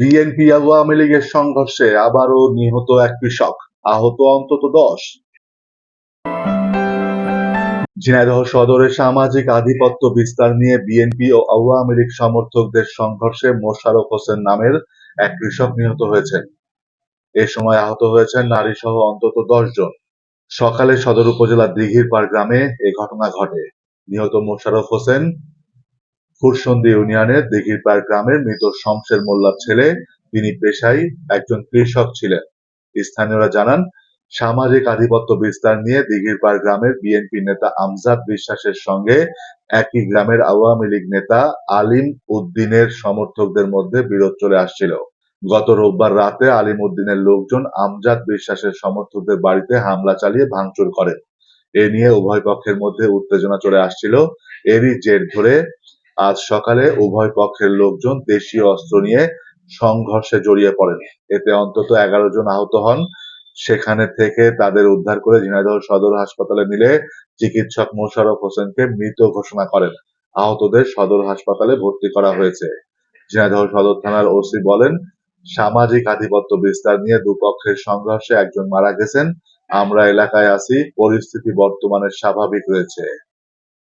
BNP Awami লীগের সংঘর্ষে আবারও নিহত এক কৃষক। আহত অন্তত দশ। ঝিনাইদহ সদরে সামাজিক আধিপত্য বিস্তার নিয়ে বিএনপি ও আওয়ামী লীগ সমর্থকদের সংঘর্ষে মোশাররফ হোসেন নামের এক কৃষক নিহত হয়েছেন। এ সময় আহত হয়েছেন নারী সহ অন্তত দশ জন। সকালে সদর উপজেলার দিঘিরপাড় গ্রামে এ ঘটনা ঘটে। নিহত মোশাররফ হোসেন ফুরসন্দি ইউনিয়নের দিঘিরপাড় গ্রামের মৃত শমশের মোল্লার ছেলে। তিনি পেশায় একজন কৃষক ছিলেন। স্থানীয়রা জানান, সামাজিক আধিপত্য বিস্তার নিয়ে দিঘিরপাড় গ্রামের বিএনপি নেতা আমজাদ বিশ্বাসের সঙ্গে একই গ্রামের আওয়ামী লীগ নেতা আলিম উদ্দিনের সমর্থকদের মধ্যে বিরোধ চলে আসছিল। গত রোববার রাতে আলিম উদ্দিনের লোকজন আমজাদ বিশ্বাসের সমর্থকদের বাড়িতে হামলা চালিয়ে ভাঙচুর করেন এ নিয়ে উভয় পক্ষের মধ্যে উত্তেজনা চলে আসছিল। এরই জের ধরে আজ সকালে উভয় পক্ষের লোকজন দেশীয় অস্ত্র নিয়ে সংঘর্ষে জড়িয়ে পড়েন। এতে অন্তত এগারো জন আহত হন। সেখানে থেকে তাদের উদ্ধার করে ঝিনাইদহ সদর হাসপাতালে নিলে চিকিৎসক মোশাররফ হোসেনকে মৃত ঘোষণা করেন। আহতদের সদর হাসপাতালে ভর্তি করা হয়েছে। ঝিনাইদহ সদর থানার ওসি বলেন, সামাজিক আধিপত্য বিস্তার নিয়ে দুপক্ষের সংঘর্ষে একজন মারা গেছেন। আমরা এলাকায় আছি, পরিস্থিতি বর্তমানে স্বাভাবিক রয়েছে।